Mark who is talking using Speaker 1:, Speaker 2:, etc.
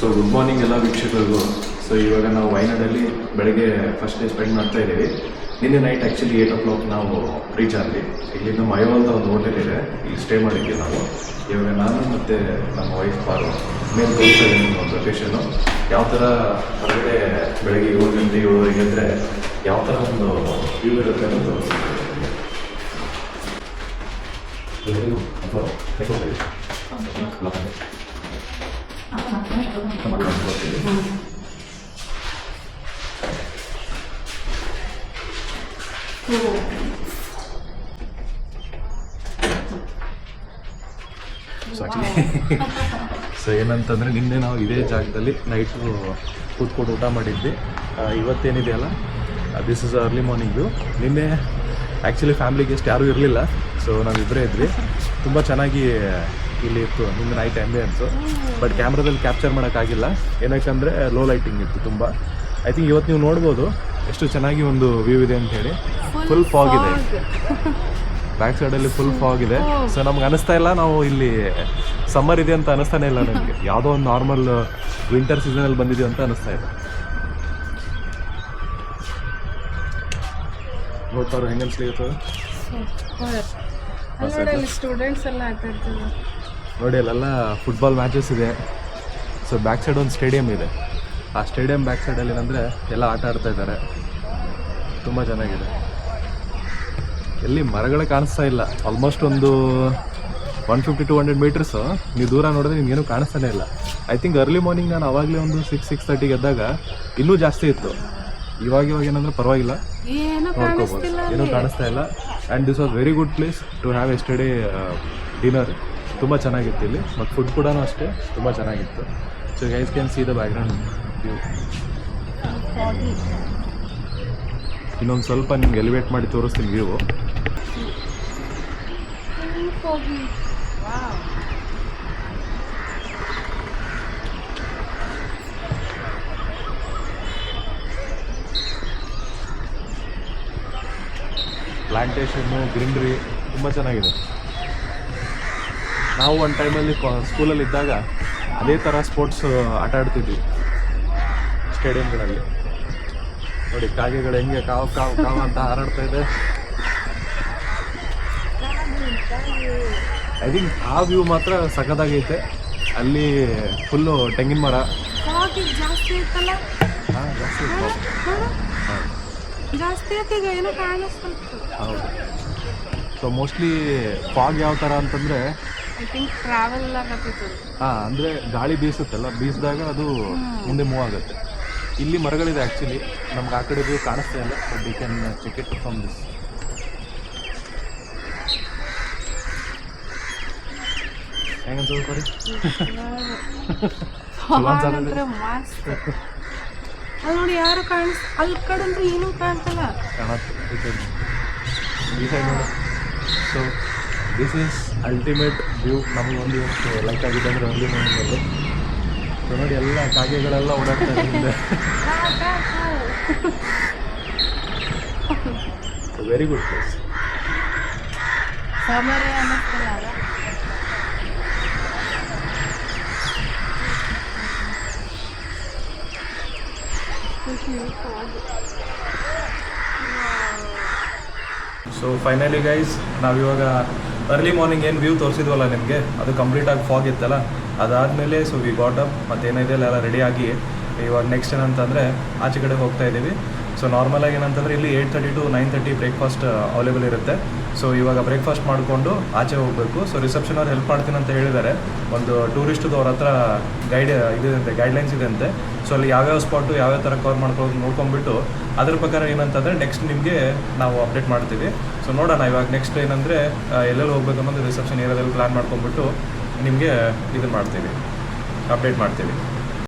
Speaker 1: So good morning ಎಲ್ಲ ವೀಕ್ಷಕರಿಗೂ. So ಇವಾಗ ನಾವು ವಯನಾಡಲ್ಲಿ ಬೆಳಗ್ಗೆ ಫಸ್ಟ್ ಡೇ ಸ್ಪೆಂಡ್ ಮಾಡ್ತಾ ಇದ್ದೀವಿ. ನಿನ್ನೆ night actually eight o'clock ನಾವು ರೀಚ್ ಆದ್ವಿ. ಇಲ್ಲಿಂದ ಮಯೋ ಅಂತ ಒಂದು ಹೋಟೆಲ್ ಇದೆ. ಇಲ್ಲಿ ಸ್ಟೇ ಮಾಡಿದ್ವಿ ನಾವು. ಇವಾಗ ನಾನು ಮತ್ತು ನಮ್ಮ ವೈಫ್ ಪಾರು ಮೇಲೆ ತೋರಿಸ್ತಾ ಇದ್ದೀನಿ ಒಂದು ಲೊಕೇಶನು ಯಾವ ಥರ ಹೊರಗಡೆ ಬೆಳಗ್ಗೆ ಏಳು ಗಂಟೆ, ಏಳುವರೆಗೆ ಅಂದರೆ ಯಾವ ಥರ ಒಂದು ವ್ಯೂ ಇರುತ್ತೆ ಅಂತ ತೋರಿಸ್ತೀನಿ ಏನು ಬರ್ತೀವಿ. ಸೊ ಏನಂತಂದರೆ ನಿನ್ನೆ ನಾವು ಇದೇ ಜಾಗದಲ್ಲಿ ನೈಟು ಕೂತ್ಕೊಂಡು ಊಟ ಮಾಡಿದ್ವಿ. ಇವತ್ತೇನಿದೆ ಇವತ್ತೇನಿದೆಯಲ್ಲ ದಿಸ್ ಇಸ್ ಅರ್ಲಿ ಮಾರ್ನಿಂಗು ನಿನ್ನೆ ಆ್ಯಕ್ಚುಲಿ ಫ್ಯಾಮಿಲಿ ಗೆಸ್ಟ್ ಯಾರೂ ಇರಲಿಲ್ಲ. ಸೊ ನಾವಿಬ್ಬರೇ ಇದ್ವಿ. ತುಂಬ ಚೆನ್ನಾಗಿ ಇಲ್ಲಿ ಇತ್ತು ಹಿಂದೆ ನೈಟ್ ಆ್ಯಂಬಿಯನ್ಸು ಬಟ್ ಕ್ಯಾಮ್ರಾದಲ್ಲಿ ಕ್ಯಾಪ್ಚರ್ ಮಾಡೋಕ್ಕಾಗಿಲ್ಲ ಏನಕ್ಕಂದರೆ ಲೋ ಲೈಟಿಂಗ್ ಇತ್ತು ತುಂಬ. ಐ ಥಿಂಕ್ ಇವತ್ತು ನೀವು ನೋಡ್ಬೋದು ಎಷ್ಟು ಚೆನ್ನಾಗಿ ಒಂದು ವ್ಯೂ ಇದೆ ಅಂತ ಹೇಳಿ. ಫುಲ್ ಫಾಗ್ ಇದೆ. ಬ್ಯಾಕ್ ಸೈಡಲ್ಲಿ ಫುಲ್ ಫಾಗ್ ಇದೆ. ಸೊ ನಮ್ಗೆ ಅನಿಸ್ತಾ ಇಲ್ಲ. ನಾವು ಇಲ್ಲಿ ಸಮ್ಮರ್ ಇದೆ ಅಂತ ಅನಿಸ್ತಾನೆ ಇಲ್ಲ ನನಗೆ ಯಾವುದೋ ಒಂದು ನಾರ್ಮಲ್ ವಿಂಟರ್ ಸೀಸನಲ್ಲಿ ಬಂದಿದೆ ಅಂತ ಅನಿಸ್ತಾ ಇದೆ. ನೋಡ್ತಾರೋ ಹೆಂಗೆ ಅನ್ಸ್ಲಿಕ್ಕೆ
Speaker 2: ಸ್ಟೂಡೆಂಟ್ಸ್ ಎಲ್ಲ ಆಟ
Speaker 1: ನೋಡಿ ಅಲ್ಲೆಲ್ಲ ಫುಟ್ಬಾಲ್ ಮ್ಯಾಚಸ್ ಇದೆ. ಸೊ ಬ್ಯಾಕ್ ಸೈಡ್ ಒಂದು ಸ್ಟೇಡಿಯಂ ಇದೆ. ಆ ಸ್ಟೇಡಿಯಂ ಬ್ಯಾಕ್ ಸೈಡಲ್ಲಿ ಏನಂದರೆ ಎಲ್ಲ ಆಟ ಆಡ್ತಾ ಇದ್ದಾರೆ. ತುಂಬ ಚೆನ್ನಾಗಿದೆ. ಎಲ್ಲಿ ಮರಗಳೇ ಕಾಣಿಸ್ತಾ ಇಲ್ಲ. ಆಲ್ಮೋಸ್ಟ್ ಒಂದು one fifty two hundred meters ನೀವು ದೂರ ನೋಡಿದ್ರೆ ನಿಮ್ಗೇನು ಕಾಣಿಸ್ತಾನೆ ಇಲ್ಲ. ಐ ಥಿಂಕ್ ಅರ್ಲಿ ಮಾರ್ನಿಂಗ್ ನಾನು ಅವಾಗಲೇ ಒಂದು ಸಿಕ್ಸ್ ಸಿಕ್ಸ್ ತರ್ಟಿಗೆ ಎದ್ದಾಗ ಇನ್ನೂ ಜಾಸ್ತಿ ಇತ್ತು. ಇವಾಗ ಇವಾಗ ಏನಂದ್ರೆ ಪರವಾಗಿಲ್ಲ.
Speaker 2: ಏನು
Speaker 1: ನೋಡ್ಕೋಬೋದು. ಏನೂ ಕಾಣಿಸ್ತಾ ಇಲ್ಲ. And this was very good place to have yesterday dinner ತುಂಬ ಚೆನ್ನಾಗಿತ್ತು ಇಲ್ಲಿ. ಮತ್ತು ಫುಡ್ ಕೂಡ ಅಷ್ಟೇ, ತುಂಬ ಚೆನ್ನಾಗಿತ್ತು. So guys can see the background view ಇನ್ನೊಂದು ಸ್ವಲ್ಪ ನಿಮ್ಗೆ ಎಲಿವೇಟ್ ಮಾಡಿ ತೋರಿಸ್ತೀನಿ ವ್ಯೂ ಪ್ಲಾಂಟೇಶನ್ನು ಗ್ರೀನ್ರಿ ತುಂಬ ಚೆನ್ನಾಗಿದೆ. ನಾವು ಒಂದು ಟೈಮಲ್ಲಿ ಸ್ಕೂಲಲ್ಲಿ ಇದ್ದಾಗ ಅದೇ ಥರ ಸ್ಪೋರ್ಟ್ಸ್ ಆಟ ಆಡ್ತಿದ್ವಿ ಸ್ಟೇಡಿಯಂಗಳಲ್ಲಿ ನೋಡಿ, ಕಾಗೆಗಳು ಹೆಂಗೆ ಕಾವು ಕಾವು ಕಾವು ಅಂತ ಹಾರಾಡ್ತಾ ಇದೆ. ಐ ಥಿಂಕ್ ಆ ವ್ಯೂ ಮಾತ್ರ ಸಖತ್ತಾಗೈತೆ ಅಲ್ಲಿ ಫುಲ್ಲು ತೆಂಗಿನ ಮರ. ಹೌದು. ಸೊ ಮೋಸ್ಟ್ಲಿ ಫಾಗ್ ಯಾವ ಥರ ಅಂತಂದರೆ
Speaker 2: ಐ ಥಿಂಕ್ ಟ್ರಾವೆಲ್ ಆಗತ್ತಿತ್ತು
Speaker 1: ಹಾಂ ಅಂದರೆ ಗಾಳಿ ಬೀಸುತ್ತಲ್ಲ ಬೀಸಿದಾಗ ಅದು ಮುಂದೆ ಮೂವ್ ಆಗುತ್ತೆ. ಇಲ್ಲಿ ಮರಗಳಿದೆ ಆ್ಯಕ್ಚುಲಿ ನಮ್ಗೆ ಆ ಕಡೆ ಕಾಣಿಸ್ತಾ ಇಲ್ಲ but you can check it from this ಹೆಂಗಂತ ಕೊಡಿ?
Speaker 2: ಅಲ್ಲಿ? ನೋಡಿ ಯಾರು ಕಾಣಿಸ್ ಅಲ್ಲಿ ಕಡೆ ಅಂದ್ರೆ ಏನೂ ಕಾಣ್ತಲ್ಲ
Speaker 1: ಕಾಣತ್ತೆ. ಈ ಈ ಸೈಡ್ ನೋಡಿ. So this is ultimate view ನಮಗೊಂದು ಇವತ್ತು ಲೈಕ್ ಆಗಿದೆ ಅಂದರೆ ಒಂದು ಮಾರ್ನಿಂಗಲ್ಲಿ ಸೊ ನೋಡಿ ಎಲ್ಲ ಕಾಗೆಗಳೆಲ್ಲ ಓಡಾಡ್ತಾ ಇದೆ very good place so finally guys ನಾವಿವಾಗ ಅರ್ಲಿ ಮಾರ್ನಿಂಗ್ ಏನು ವ್ಯೂ ತೋರಿಸಿದ್ವಲ್ಲ ನಿಮಗೆ? ಅದು ಕಂಪ್ಲೀಟ್ ಆಗಿ ಫಾಗ್ ಇತ್ತಲ್ಲ? ಅದಾದಮೇಲೆ ಸೊ ವಿ ಗಾಟ್ ಅಪ್ ಮತ್ತು ಏನಿದೆ ಎಲ್ಲ ರೆಡಿ ಆಗಿ ಇವಾಗ ನೆಕ್ಸ್ಟ್ ಏನಂತಂದರೆ ಆಚೆ ಕಡೆ ಹೋಗ್ತಾ ಇದ್ದೀವಿ. ಸೊ ನಾರ್ಮಲಾಗಿ ಏನಂತಂದರೆ ಇಲ್ಲಿ eight thirty to nine thirty breakfast available ಇರುತ್ತೆ. ಸೊ ಇವಾಗ ಬ್ರೇಕ್ಫಾಸ್ಟ್ ಮಾಡಿಕೊಂಡು ಆಚೆ ಹೋಗಬೇಕು. ಸೊ ರಿಸೆಪ್ಷನ್ ಅವ್ರು ಹೆಲ್ಪ್ ಮಾಡ್ತೀನಿ ಅಂತ ಹೇಳಿದ್ದಾರೆ. ಒಂದು ಟೂರಿಸ್ಟ್ದು ಅವ್ರ ಹತ್ರ ಗೈಡ್ ಇದಂತೆ ಗೈಡ್ಲೈನ್ಸ್ ಇದೆ ಅಂತೆ. ಸೊ ಅಲ್ಲಿ ಯಾವ್ಯಾವ ಸ್ಪಾಟು ಯಾವ್ಯಾವ ಥರ ಕವರ್ ಮಾಡ್ಕೊಳ್ಳೋದು ನೋಡ್ಕೊಂಡ್ಬಿಟ್ಟು ಅದ್ರ ಪ್ರಕಾರ ಏನಂತಂದರೆ ನೆಕ್ಸ್ಟ್ ನಿಮಗೆ ನಾವು ಅಪ್ಡೇಟ್ ಮಾಡ್ತೀವಿ. ಸೊ ನೋಡೋಣ ಇವಾಗ ನೆಕ್ಸ್ಟ್ ಏನಂದರೆ ಎಲ್ಲೆಲ್ಲಿ ಹೋಗ್ಬೇಕು ಅನ್ನೋದು ರಿಸೆಪ್ಷನ್ ಏರಿಯಾದಲ್ಲಿ ಪ್ಲ್ಯಾನ್ ಮಾಡ್ಕೊಂಡ್ಬಿಟ್ಟು ನಿಮಗೆ ಇದು ಮಾಡ್ತೀವಿ. ಅಪ್ಡೇಟ್ ಮಾಡ್ತೀವಿ.